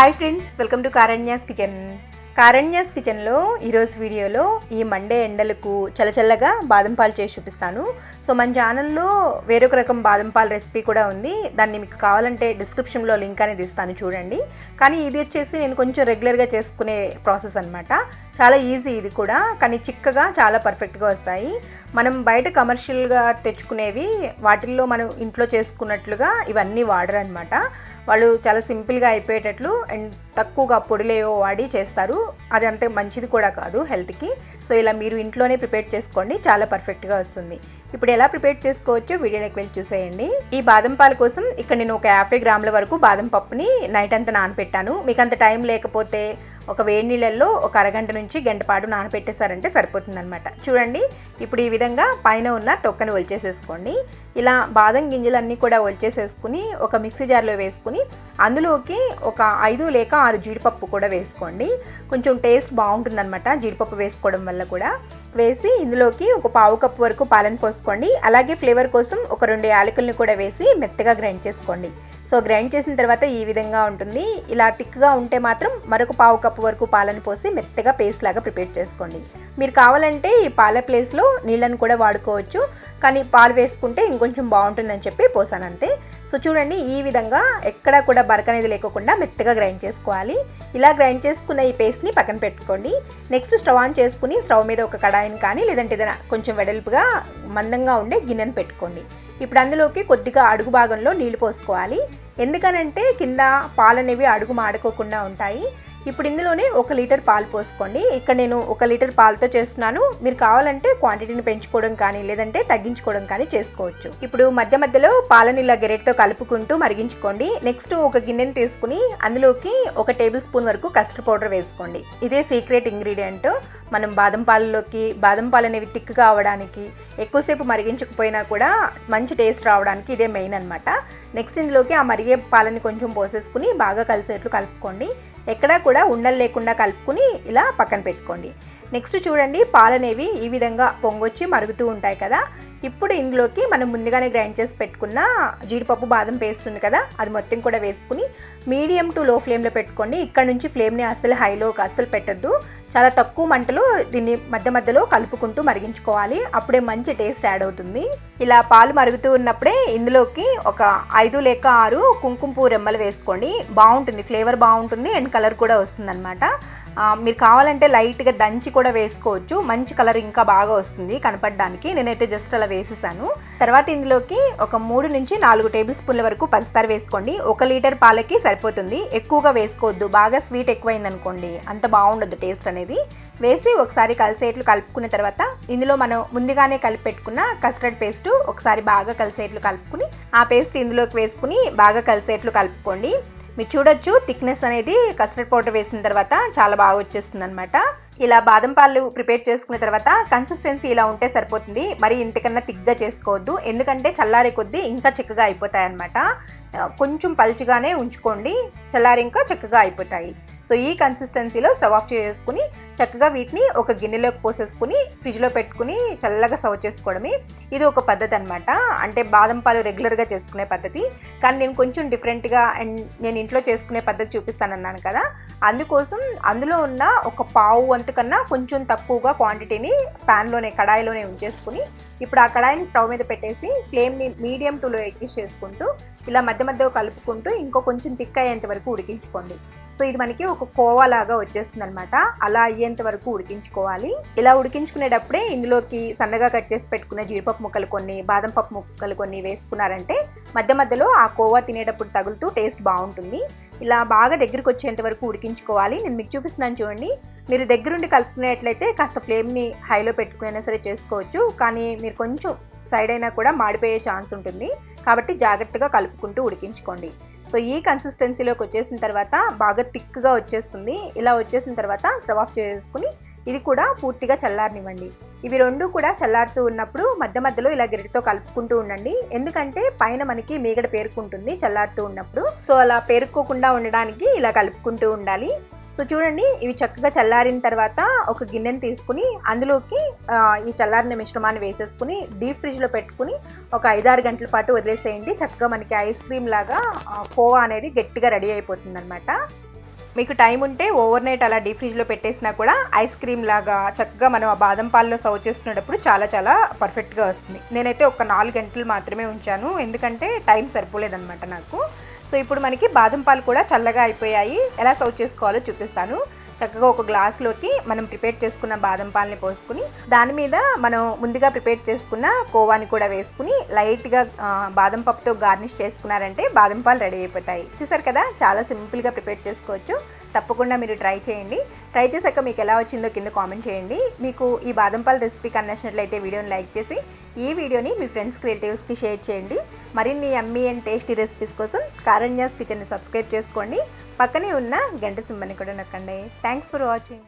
Hi friends welcome to Karanya's kitchen Karanya's కిచెన్లో ఈరోజు వీడియోలో ఈ మండే ఎండలకు చల్లచల్లగా బాదం పాలు చేసి చూపిస్తాను. సో మన ఛానల్లో వేరొక రకం బాదం పాలు రెసిపీ కూడా ఉంది. దాన్ని మీకు కావాలంటే డిస్క్రిప్షన్లో లింక్ అనేది ఇస్తాను చూడండి. కానీ ఇది వచ్చేసి నేను కొంచెం రెగ్యులర్గా చేసుకునే ప్రాసెస్ అనమాట చాలా ఈజీ ఇది కూడా కానీ చిక్కగా చాలా పర్ఫెక్ట్గా వస్తాయి. మనం బయట కమర్షియల్గా తెచ్చుకునేవి వాటిల్లో మనం ఇంట్లో చేసుకున్నట్లుగా ఇవన్నీ వాడరనమాట వాళ్ళు చాలా సింపుల్గా అయిపోయేటట్లు అండ్ తక్కువగా పొడిలేవో వాడి చేస్తారు. అది అంత మంచిది కూడా కాదు హెల్త్కి. సో ఇలా మీరు ఇంట్లోనే ప్రిపేర్ చేసుకోండి. చాలా పర్ఫెక్ట్గా వస్తుంది. ఇప్పుడు ఎలా ప్రిపేర్ చేసుకోవచ్చో వీడియోలోకి వెళ్ళి చూసేయండి. ఈ బాదం పాల కోసం ఇక్కడ నేను ఒక యాభై గ్రాముల వరకు బాదం పప్పుని నైట్ అంతా నానపెట్టాను మీకు అంత టైం లేకపోతే ఒక వేడి నీళ్ళల్లో ఒక అరగంట నుంచి గంట పాటు నానపెట్టేశారంటే సరిపోతుందనమాట చూడండి ఇప్పుడు ఈ విధంగా పైన ఉన్న తొక్కని ఒలిచేసేసుకోండి. ఇలా బాదం గింజలన్నీ కూడా ఒలిచేసేసుకుని ఒక మిక్సీ జార్లో వేసుకుని అందులోకి ఒక ఐదు లేక ఆరు జీడిపప్పు కూడా వేసుకోండి. కొంచెం టేస్ట్ బాగుంటుందన్నమాట జీడిపప్పు వేసుకోవడం వల్ల కూడా. వేసి ఇందులోకి ఒక పావు కప్పు వరకు పాలను పోసుకోండి. అలాగే ఫ్లేవర్ కోసం ఒక రెండు యాలకుల్ని కూడా వేసి మెత్తగా గ్రైండ్ చేసుకోండి. సో గ్రైండ్ చేసిన తర్వాత ఈ విధంగా ఉంటుంది. ఇలా థిక్గా ఉంటే మాత్రం మరొక పావు కప్పు వరకు పాలను పోసి మెత్తగా పేస్ట్ లాగా ప్రిపేర్ చేసుకోండి. మీరు కావాలంటే ఈ పాల ప్లేస్లో నీళ్ళని కూడా వాడుకోవచ్చు. కానీ పాలు వేసుకుంటే ఇంకొంచెం బాగుంటుందని చెప్పి పోసాను అంతే. సో చూడండి ఈ విధంగా ఎక్కడా కూడా బరక అనేది లేకోకుండా మెత్తగా గ్రైండ్ చేసుకోవాలి. ఇలా గ్రైండ్ చేసుకున్న ఈ పేస్ట్ని పక్కన పెట్టుకోండి. నెక్స్ట్ స్టవ్ ఆన్ చేసుకుని స్టవ్ మీద ఒక కడాయిని కానీ లేదంటే ఏదైనా కొంచెం వెడల్పుగా మందంగా ఉండే గిన్నెను పెట్టుకోండి. ఇప్పుడు అందులోకి కొద్దిగా అడుగు భాగంలో నీళ్ళు పోసుకోవాలి. ఎందుకనంటే కింద పాలు అనేవి అడుగు మాడుకోకుండా ఉంటాయి. ఇప్పుడు ఇందులోనే ఒక లీటర్ పాలు పోసుకోండి. ఇక్కడ నేను ఒక లీటర్ పాలతో చేస్తున్నాను. మీరు కావాలంటే క్వాంటిటీని పెంచుకోవడం కానీ లేదంటే తగ్గించుకోవడం కానీ చేసుకోవచ్చు. ఇప్పుడు మధ్య మధ్యలో పాలని ఇలా గెరెట్తో కలుపుకుంటూ మరిగించుకోండి. నెక్స్ట్ ఒక గిన్నెని తీసుకుని అందులోకి ఒక టేబుల్ స్పూన్ వరకు కస్టర్డ్ పౌడర్ వేసుకోండి. ఇదే సీక్రెట్ ఇంగ్రీడియంట్. మనం బాదం పాలలోకి బాదం పాలు అనేవి థిక్గా కావడానికి ఎక్కువసేపు మరిగించకపోయినా కూడా మంచి టేస్ట్ రావడానికి ఇదే మెయిన్ అనమాట నెక్స్ట్ ఇందులోకి ఆ మరిగే పాలని కొంచెం పోసేసుకుని బాగా కలిసేట్లు కలుపుకోండి. ఎక్కడా కూడా ఉండలు లేకుండా కలుపుకుని ఇలా పక్కన పెట్టుకోండి. నెక్స్ట్ చూడండి పాలనేవి ఈ విధంగా పొంగొచ్చి మరుగుతూ ఉంటాయి కదా. ఇప్పుడు ఇందులోకి మనం ముందుగానే గ్రైండ్ చేసి పెట్టుకున్న జీడిపప్పు బాదం పేస్ట్ ఉంది కదా అది మొత్తం కూడా వేసుకుని మీడియం టు లో ఫ్లేమ్లో పెట్టుకోండి. ఇక్కడ నుంచి ఫ్లేమ్ని అస్సలు హైలోకి అస్సలు పెట్టద్దు. చాలా తక్కువ మంటలో దీన్ని మధ్య మధ్యలో కలుపుకుంటూ మరిగించుకోవాలి. అప్పుడే మంచి టేస్ట్ యాడ్ అవుతుంది. ఇలా పాలు మరుగుతూ ఉన్నప్పుడే ఇందులోకి ఒక ఐదు లేక ఆరు కుంకుమ పువ్వు రెమ్మలు వేసుకోండి. బాగుంటుంది ఫ్లేవర్ బాగుంటుంది అండ్ కలర్ కూడా వస్తుంది మీరు కావాలంటే లైట్గా దంచి కూడా వేసుకోవచ్చు. మంచి కలర్ ఇంకా బాగా వస్తుంది కనపడడానికి. నేనైతే జస్ట్ అలా వేసేసాను. తర్వాత ఇందులోకి ఒక మూడు నుంచి నాలుగు టేబుల్ స్పూన్ల వరకు పంచదార వేసుకోండి. ఒక లీటర్ పాలకి సరిపోతుంది. ఎక్కువగా వేసుకోవద్దు. బాగా స్వీట్ ఎక్కువైంది అనుకోండి అంత బాగుండదు టేస్ట్ అనేది. వేసి ఒకసారి కలిసేట్లు కలుపుకున్న తర్వాత ఇందులో మనం ముందుగానే కలిపి పెట్టుకున్న కస్టర్డ్ పేస్ట్ ఒకసారి బాగా కలిసేట్లు కలుపుకుని ఆ పేస్ట్ ఇందులోకి వేసుకుని బాగా కలిసేట్లు కలుపుకోండి. మీరు చూడొచ్చు థిక్నెస్ అనేది కస్టర్డ్ పౌడర్ వేసిన తర్వాత చాలా బాగా వచ్చేస్తుంది అనమాట ఇలా బాదం పాలు ప్రిపేర్ చేసుకున్న తర్వాత కన్సిస్టెన్సీ ఇలా ఉంటే సరిపోతుంది. మరి ఇంతకన్నా తిగ్గా చేసుకోవద్దు. ఎందుకంటే చల్లారే కొద్దీ ఇంకా చిక్కగా అయిపోతాయి అనమాట కొంచెం పల్చిగానే ఉంచుకోండి. చల్లారి ఇంకా చక్కగా అయిపోతాయి. సో ఈ కన్సిస్టెన్సీలో స్టవ్ ఆఫ్ చేసుకుని చక్కగా వీటిని ఒక గిన్నెలోకి పోసేసుకుని ఫ్రిడ్జ్లో పెట్టుకుని చల్లగా సర్వ్ చేసుకోవడమే ఇది ఒక పద్ధతి అనమాట అంటే బాదం పాలు రెగ్యులర్గా చేసుకునే పద్ధతి. కానీ నేను కొంచెం డిఫరెంట్గా అండ్ నేను ఇంట్లో చేసుకునే పద్ధతి చూపిస్తానన్నాను కదా. అందుకోసం అందులో ఉన్న ఒక పావు వంతు కన్నా కొంచెం తక్కువగా క్వాంటిటీని ప్యాన్లోనే కడాయిలోనే ఉంచేసుకుని ఇప్పుడు ఆ కడాయిని స్టవ్ మీద పెట్టేసి ఫ్లేమ్ని మీడియం టులో చేసుకుంటూ ఇలా మధ్య మధ్య కలుపుకుంటూ ఇంకో కొంచెం థిక్ అయ్యేంత వరకు ఉడికించుకోండి. సో ఇది మనకి ఒక కోవా లాగా వచ్చేస్తుంది అనమాట అలా అయ్యేంత వరకు ఉడికించుకోవాలి. ఇలా ఉడికించుకునేటప్పుడే ఇందులోకి సన్నగా కట్ చేసి పెట్టుకున్న జీడిపప్పు ముక్కలు కొన్ని బాదం పప్పు ముక్కలు కొన్ని వేసుకున్నారంటే మధ్య మధ్యలో ఆ కోవా తినేటప్పుడు తగులుతూ టేస్ట్ బాగుంటుంది. ఇలా బాగా దగ్గరికి వచ్చేంత వరకు ఉడికించుకోవాలి. నేను మీకు చూపిస్తున్నాను చూడండి. మీరు దగ్గరుండి కలుపుకునేట్లయితే కాస్త ఫ్లేమ్ని హైలో పెట్టుకునైనా సరే చేసుకోవచ్చు. కానీ మీరు కొంచెం సైడ్ అయినా కూడా మాడిపోయే ఛాన్స్ ఉంటుంది. కాబట్టి జాగ్రత్తగా కలుపుకుంటూ ఉడికించుకోండి. సో ఈ కన్సిస్టెన్సీలోకి వచ్చేసిన తర్వాత బాగా థిక్గా వచ్చేస్తుంది. ఇలా వచ్చేసిన తర్వాత స్టవ్ ఆఫ్ చేసుకుని ఇది కూడా పూర్తిగా చల్లారనివ్వండి. ఇవి రెండు కూడా చల్లారుతూ ఉన్నప్పుడు మధ్య మధ్యలో ఇలా గిరిటితో కలుపుకుంటూ ఉండండి. ఎందుకంటే పైన మనకి మీగడ పేరుకుంటుంది చల్లారుతూ ఉన్నప్పుడు. సో అలా పేరుకోకుండా ఉండడానికి ఇలా కలుపుకుంటూ ఉండాలి. సో చూడండి ఇవి చక్కగా చల్లారిన తర్వాత ఒక గిన్నెని తీసుకుని అందులోకి ఈ చల్లారిన మిశ్రమాన్ని వేసేసుకుని డీప్ ఫ్రిడ్జ్లో పెట్టుకుని ఒక ఐదారు గంటల పాటు వదిలేసేయండి. చక్కగా మనకి ఐస్ క్రీమ్ లాగా కోవా అనేది గట్టిగా రెడీ అయిపోతుంది మీకు టైం ఉంటే ఓవర్ నైట్ అలా డీ ఫ్రిడ్జ్లో పెట్టేసినా కూడా ఐస్ క్రీమ్ లాగా చక్కగా మనం ఆ బాదం పాలలో సర్వ్ చేసుకునేటప్పుడు చాలా చాలా పర్ఫెక్ట్గా వస్తుంది. నేనైతే ఒక నాలుగు గంటలు మాత్రమే ఉంచాను. ఎందుకంటే టైం సరిపోలేదన్నమాట నాకు. సో ఇప్పుడు మనకి బాదం పాలు కూడా చల్లగా అయిపోయాయి. ఎలా సర్వ్ చేసుకోవాలో చూపిస్తాను. చక్కగా ఒక గ్లాస్లోకి మనం ప్రిపేర్ చేసుకున్న బాదం పాలని పోసుకుని దాని మీద మనం ముందుగా ప్రిపేర్ చేసుకున్న కోవాని కూడా వేసుకుని లైట్గా బాదం పప్పుతో గార్నిష్ చేసుకున్నారంటే బాదం పాలు రెడీ అయిపోతాయి. చూసారు కదా? చాలా సింపుల్గా ప్రిపేర్ చేసుకోవచ్చు. తప్పకుండా మీరు ట్రై చేయండి. ట్రై చేశాక మీకు ఎలా వచ్చిందో కింద కామెంట్ చేయండి. మీకు ఈ బాదం పాలు రెసిపీ కన్నచ్చినట్లయితే వీడియోని లైక్ చేసి ఈ వీడియోని మీ ఫ్రెండ్స్ రిలేటివ్స్కి షేర్ చేయండి. మరిన్ని అమ్మీ అండ్ టేస్టీ రెసిపీస్ కోసం కారణ్యాస్ కిచెన్ని సబ్స్క్రైబ్ చేసుకోండి. పక్కనే ఉన్న గంట సింబల్ని కూడా నొక్కండి. Thanks for watching